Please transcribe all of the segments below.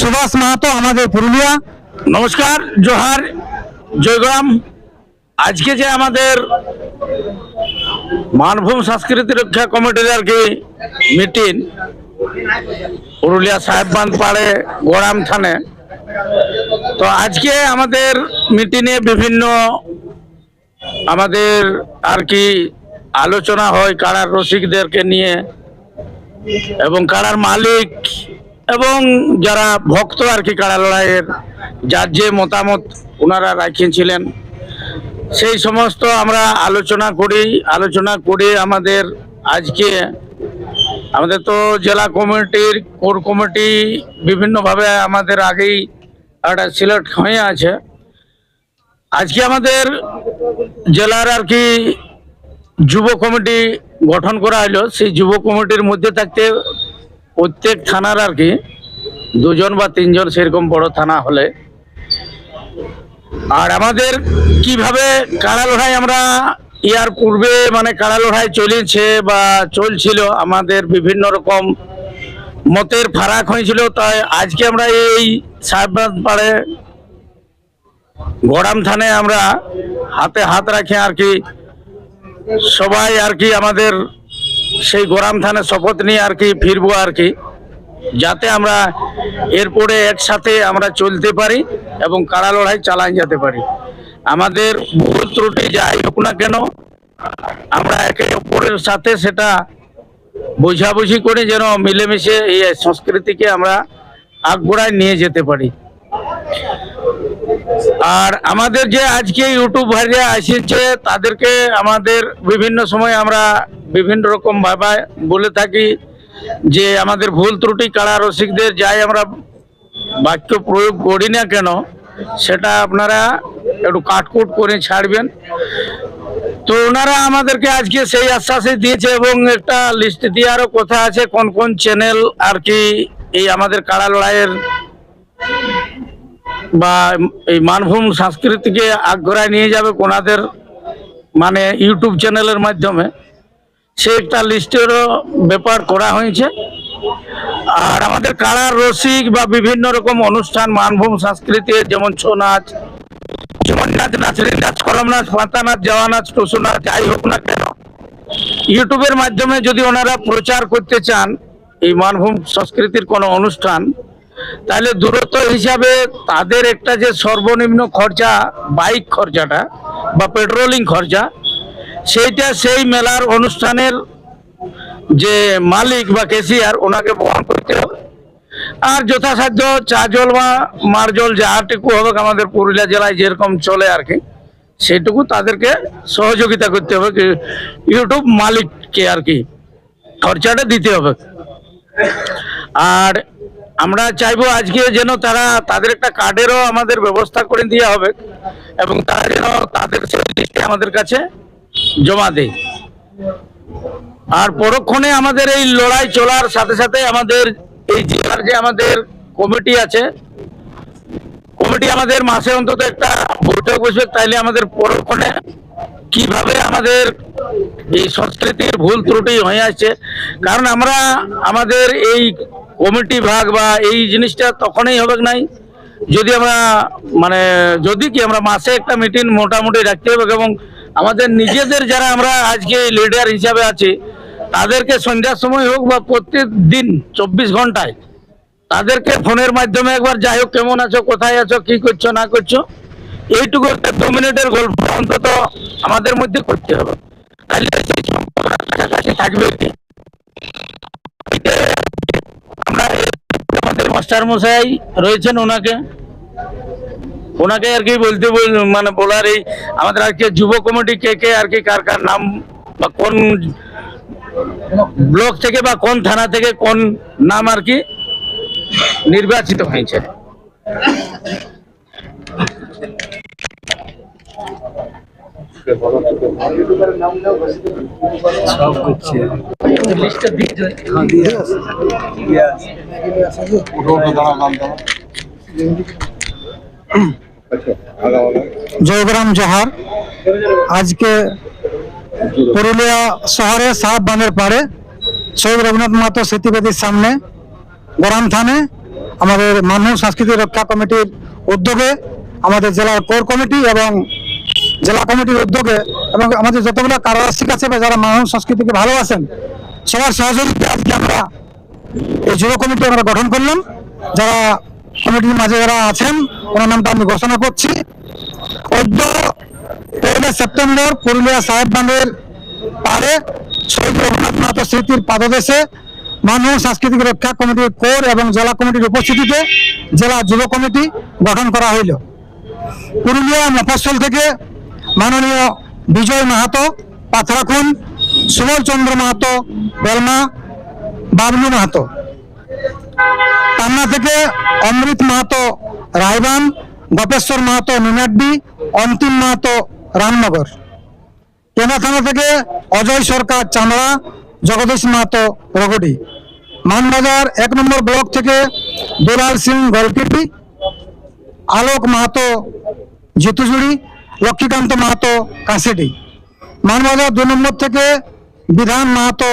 সুভাষ মাহাতো আমাদের পুরুলিয়া। নমস্কার, জোহার, জয়গ্রাম। আজকে যে আমাদের মানভূম সংস্কৃতি রক্ষা কমিটির আর কি মিটিং, পুরুলিয়া সাহেববান্ধ পাড়ে গোড়াম থানে। তো আজকে আমাদের মিটিংয়ে বিভিন্ন আমাদের আর কি আলোচনা হয় কারার রসিকদেরকে নিয়ে এবং কারার মালিক এবং যারা ভক্ত আর কি কারা লড়াইয়ের, যার যে মতামত ওনারা রাখিয়েছিলেন, সেই সমস্ত আমরা আলোচনা করি, আলোচনা করে আমাদের আজকে আমাদের তো জেলা কমিটির কোর কমিটি বিভিন্নভাবে আমাদের আগেই একটা সিলেক্ট হয়ে আছে। আজকে আমাদের জেলার আর কি যুব কমিটি গঠন করা হলো, সেই যুব কমিটির মধ্যে থাকতে প্রত্যেক থানার আর কি দুজন বা তিনজন সেরকম বড় থানা হলে। আর আমাদের কীভাবে কাড়া লড়াই আমরা ইয়ার পূর্বে মানে কাড়া লড়াই চলেছে বা চলছিল, আমাদের বিভিন্ন রকম মতের ফারাক হয়েছিল, তাই আজকে আমরা এই সাহেবাদ পাড়ে থানে আমরা হাতে হাত রাখে আর কি সবাই আর কি আমাদের সেই গোরাম থানে শপথ নিয়ে আর কি ফিরবো আর কি, যাতে আমরা এরপরে একসাথে আমরা চলতে পারি এবং কাড়া লড়াই চালাই যেতে পারি। আমাদের ভুল ত্রুটি যাই হোক না কেন, আমরা একে অপরের সাথে সেটা বোঝাবুঝি করে যেন মিলেমিশে এই সংস্কৃতিকে আমরা আগবড়ায় নিয়ে যেতে পারি। আর আমাদের যে আজকে ইউটিউব ভাইরা এসেছে, তাদেরকে আমাদের বিভিন্ন সময় আমরা বিভিন্ন রকম ভাবে বলে থাকি যে আমাদের ভুল ত্রুটি কাড়া রসিকদের যাই আমরা বাক্য প্রয়োগ করি না কেন, সেটা আপনারা একটু কাটকুট করে ছাড়বেন। তো ওনারা আমাদেরকে আজকে সেই আশ্বাসই দিয়েছে এবং একটা লিস্ট দেওয়ারও কথা আছে, কোন কোন চ্যানেল আর কি এই আমাদের কাড়া লড়াইয়ের বা এই মানভূম সংস্কৃতিকে আগ্রহে নিয়ে যাবে কোনাদের মানে ইউটিউব চ্যানেলের মাধ্যমে। সে একটা লিস্টেরও ব্যাপার করা হয়েছে। আর আমাদের কাড়ার রসিক বা বিভিন্ন রকম অনুষ্ঠান, মানভূম সংস্কৃতি, যেমন ছৌ নাচ যেমন নাচ নাচড়ি নাচ কলম নাচ পাতা নাচ যাওয়া নাচ, টুসু নাচ, যাই হোক না কেন, ইউটিউবের মাধ্যমে যদি ওনারা প্রচার করতে চান, এই মানভূম সংস্কৃতির কোনো অনুষ্ঠান তাহলে দূরত্ব হিসাবে তাদের একটা যে সর্বনিম্ন খরচা, বাইক খরচাটা বা পেট্রোলিং খরচা, সেইটা সেই মেলার অনুষ্ঠানের যে মালিক বা ক্যাশিয়ার ওনাকে বহন করতে হবে। আর যথাসাধ্য চা জল বা মার জল যাহাটুকু হবে আমাদের পুরুলিয়া জেলায় যেরকম চলে আর কি সেটুকু তাদেরকে সহযোগিতা করতে হবে। ইউটিউব মালিককে আর কি খরচাটা দিতে হবে। আর আমরা চাইব আজকে যেন তারা তাদের একটা কার্ডেরও আমাদের ব্যবস্থা করে দেওয়া হবে এবং তারা যেন তাদের আমাদের কাছে জমা দেয়। আর পরক্ষণে আমাদের এই লড়াই চলার সাথে সাথে আমাদের এই জেলার যে আমাদের কমিটি আছে কমিটি আমাদের মাসে অন্তত একটা বৈঠক বসবে, তাইলে আমাদের পরক্ষণে কীভাবে আমাদের এই সংস্কৃতির ভুল ত্রুটি হয়ে আসছে। কারণ আমরা আমাদের এই কমিটি ভাগ বা এই জিনিসটা তখনই হবে নাই? যদি আমরা মানে যদি কি আমরা মাসে একটা মিটিং মোটামুটি রাখতে হবে এবং আমাদের নিজেদের যারা আমরা আজকে লিডার হিসাবে আছি, তাদেরকে সন্ধ্যার সময় হোক বা প্রত্যেক দিন চব্বিশ ঘন্টায়, তাদেরকে ফোনের মাধ্যমে একবার যাই হোক, কেমন আছো, কোথায় আছো, কি করছ, না করছ, এইটুকু একটা দু মিনিটের গল্প অন্তত আমাদের মধ্যে করতে হবে। তাহলে সেই সম্পর্কটা কাছাকাছি থাকবে মাস্টার মশাই রয়েছেন ওনাকে। ওনাকে আর কি বলতে বল- মানে বলার এই আমাদের আজকে যুব কমিটি কে কে আর কি কার কার নাম বা কোন ব্লক থেকে বা কোন থানা থেকে কোন নাম আর কি নির্বাচিত হয়েছে। জয়গ্রাম জোহার। আজকে পুরুলিয়া শহরে সাহেব বাঁধের পাড়ে শহীদ রঘুনাথ মাহাতো স্মৃতিবেদীর সামনে গরম থানে আমাদের মানব সংস্কৃতি রক্ষা কমিটির উদ্যোগে আমাদের জেলার কোর কমিটি এবং জেলা কমিটির উদ্যোগে এবং আমাদের যতগুলো কারাবাসিক আছে বা যারা মানব সংস্কৃতিকে ভালোবাসেন, সবার সহযোগিতা আজকে আমরা এই যুব কমিটি আমরা গঠন করলাম। যারা কমিটির মাঝে যারা আছেন, ওনার নামটা আমি ঘোষণা করছি। অদ্য পয়লা সেপ্টেম্বর পুরুলিয়া সাহেব বাঁধের পারে শহীদ স্মৃতির পাদদেশে মানব সাংস্কৃতিক রক্ষা কমিটির কোর এবং জেলা কমিটির উপস্থিতিতে জেলা যুব কমিটি গঠন করা হইল। পুরুলিয়া মফস্বল থেকে মাননীয় বিজয় মাহাতো পাথরাখুন সুবল চন্দ্র মাহাতো, বেলমা, বাবলু মাহাতো। পান্না থেকে অমৃত মাহাতো, রায়বান, গোপেশ্বর মাহাতো, নিনাড্ডি, অন্তিম মাহাতো, রামনগর। কেনা থানা থেকে অজয় সরকার, চামড়া, জগদীশ মাহাতো, রগডি। মানবাজার এক নম্বর ব্লক থেকে দুলাল সিং, গলকিটি। আলোক মাহাতো, জিতুজুড়ি। লক্ষ্মীকান্ত মাহাতো কাঁসিডি মানবাজার দু নম্বর থেকে বিধান মাহাতো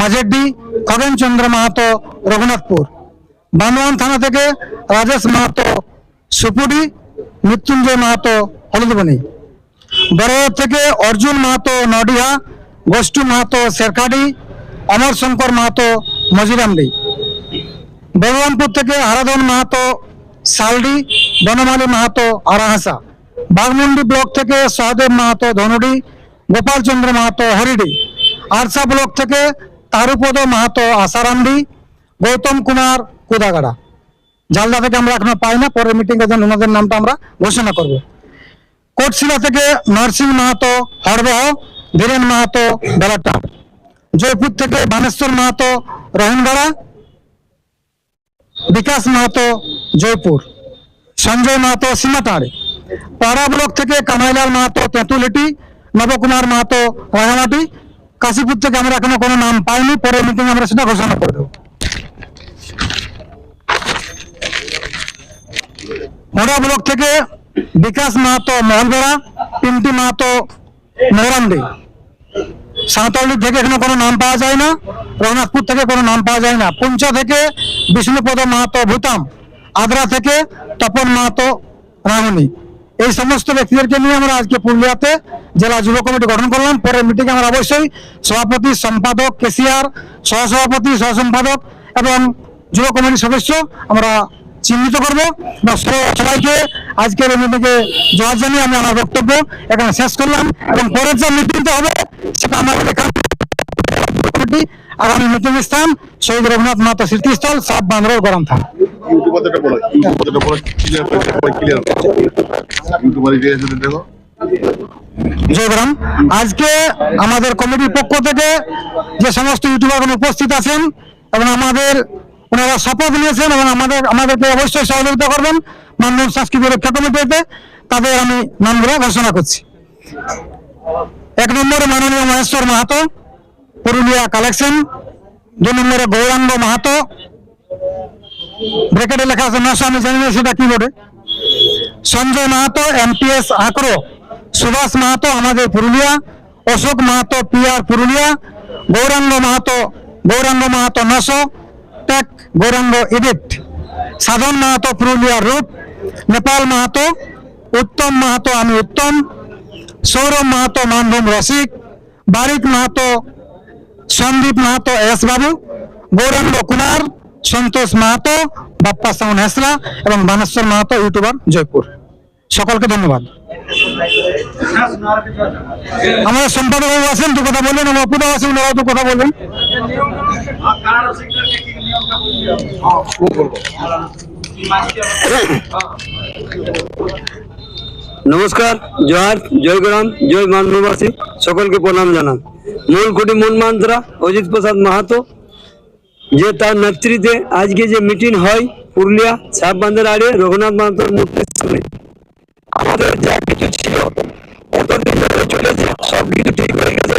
মাঝেড্ডি খগেনচন্দ্র মাহাতো রঘুনাথপুর। বান্দোয়ান থানা থেকে রাজেশ মাহাতো সুপুডি মৃত্যুঞ্জয় মাহাতো হলদবনি। বড়বাজার থেকে অর্জুন মাহাতো নডিহা, গোষ্ঠী মাহাতো শেরখাডি অমর শঙ্কর মাহাতো মজিরামডি বলরামপুর থেকে হারাধন মাহাতো সালডি, বনমালী মাহাতো আরাহাসা। বাগমুন্ডি ব্লক থেকে সহদেব মাহাতো ধনুডি, গোপালচন্দ্র মাহাতো হরিডি। আরসা ব্লক থেকে তারুপদ মাহাতো আসারামডি, গৌতম কুমার কুদাগাড়া। জালদা থেকে আমরা এখনও পাই না, পরের মিটিং এর জন্য ওনাদের নামটা আমরা ঘোষণা করব। কোটশিলা থেকে নরসিং মাহাতো হরবহ, ধীরেন মাহাতো বেলাটা জয়পুর থেকে বানেশ্বর মাহাতো রহিনগড়া, বিকাশ মাহাতো জয়পুর। সঞ্জয় মাহাতো সীমাটাড়ি পাড়া ব্লক থেকে কামাইলাল মাহাতো তেঁতুলিটি, নবকুমার মাহাতো রাঙামাটি। কাশীপুর থেকে আমরা এখনও কোনো নাম পাইনি পরের মিটিং আমরা সেটা ঘোষণা করে দেবো। ব্লক থেকে বিকাশ মাহাতো মহলবেড়া, পিন্টি মাহাতো মৌরান্দি সাঁওতালি থেকে এখানে কোনো নাম পাওয়া যায় না, রঘুনাথপুর থেকে কোনো নাম পাওয়া যায় না। পুঞ্চা থেকে বিষ্ণুপদ মাহাতো ভূতাম, আদ্রা থেকে তপন মাহাতো রামনি এই সমস্ত ব্যক্তিদেরকে নিয়ে আমরা আজকে পুরুলিয়াতে জেলা যুব কমিটি গঠন করলাম। পরের মিটিংয়ে আমরা অবশ্যই সভাপতি, সম্পাদক, কেসিআর, সহসভাপতি, সহসম্পাদক এবং যুব কমিটির সদস্য আমরা চিহ্নিত করব। সবাইকে আজকের এই মিটিংয়ে জবাব জানিয়ে আমি আমার বক্তব্য এখানে শেষ করলাম। এবং পরের যে মিটিংটা হবে, সেটা আমাদের কমিটি আগামী মিটিং স্থান শহীদ রঘুনাথ মাতা স্মৃতিস্থল বান্দর গরম থান। জয়গ্রাম আজকে আমাদের কমিটির পক্ষ থেকে যে সমস্ত ইউটিউবার উপস্থিত আছেন এবং আমাদের ওনারা শপথ নিয়েছেন এবং আমাদের আমাদেরকে অবশ্যই সহযোগিতা করবেন মানব সংস্কৃতি রক্ষা কমিটিতে। তাদের আমি নামগুলো ঘোষণা করছি। এক নম্বরে মাননীয় মহেশ্বর মাহাতো। পুরুলিয়া কালেকশন দু নম্বরে গৌরাঙ্গ মাহাতো। ব্রেকেটে লেখা আছে নশো আমি জানি না সেটা কি বলে সঞ্জয় মাহাতো এমপিএস আঁকড়ো সুভাষ মাহাতো, আমাদের পুরুলিয়া। অশোক মাহাতো, পিআর পুরুলিয়া। গৌরাঙ্গ মাহাতো গৌরাঙ্গ মাহাতো নশো। টেক, গৌরাঙ্গ এডিট সাধন মাহাতো, পুরুলিয়া রূপ। নেপাল মাহাতো, উত্তম মাহাতো, আমি উত্তম। সৌরভ মাহাতো, মানভূম রসিক। বারিক মাহাতো সন্দীপ মাহাতো, এস বাবু, গৌরাঙ্গ কুমার, সন্তোষ মাহাতো, বাপ্পা সাউন হেসরা এবং বানেশ্বর মাহাতো, ইউটিউবার জয়পুর। সকলকে ধন্যবাদ। আমাদের সম্পাদক বাবু আছেন দু কথা বলবেন এবং অপুদাও আছেন ওনারাও দু কথা বলবেন নমস্কার জয়ার জয় গ্রাম, জয় মানবাসী সকলকে প্রণাম জানান। মূল খুঁটি মূল মন্ত্রা, অজিত প্রসাদ মাহাতো, যে তার নেতৃত্বে আজকে যে মিটিং হয় পুরুলিয়া সাপ বান্ধের আড়ে রঘুনাথ মাহাতোর মূর্তির সামনে আমাদের যা কিছু ছিল এতদিন ধরে চলেছে সব কিছু ঠিক হয়ে গেছে।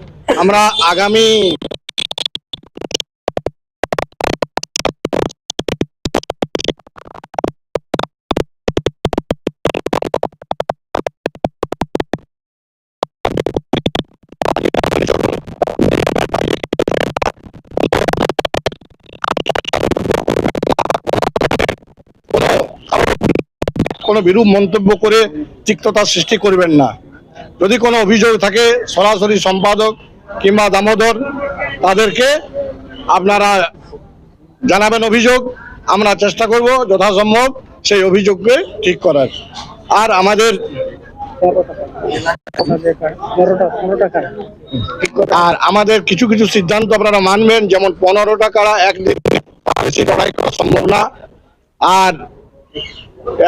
আমরা আগামী কোনো বিরূপ মন্তব্য করে তিক্ততা সৃষ্টি করবেন না। যদি কোনো অভিযোগ থাকে, সরাসরি সম্পাদক কিংবা দামোদর, তাদেরকে আপনারা জানাবেন অভিযোগ। আমরা চেষ্টা করব যথাসম্ভব সেই অভিযোগকে ঠিক করার। আর আমাদের আর আমাদের কিছু কিছু সিদ্ধান্ত আপনারা মানবেন, যেমন পনেরো টাকা একদিন বেশি সম্ভব না। আর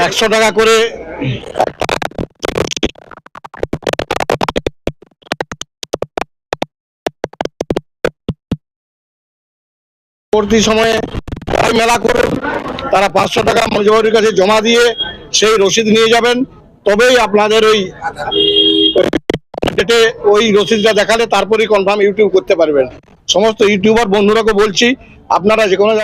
একশো টাকা করে পরবর্তী সময়ে যারাই মেলা করে তারা পাঁচশো টাকা মজুরির কাছে জমা দিয়ে সেই রসিদ নিয়ে যাবেন। তবেই আপনাদের ওই ডেটে ওই রসিদটা দেখালে তারপরেই কনফার্ম ইউটিউব করতে পারবেন। সমস্ত ইউটিউবার বন্ধুরাকে বলছি, আপনারা যে কোনো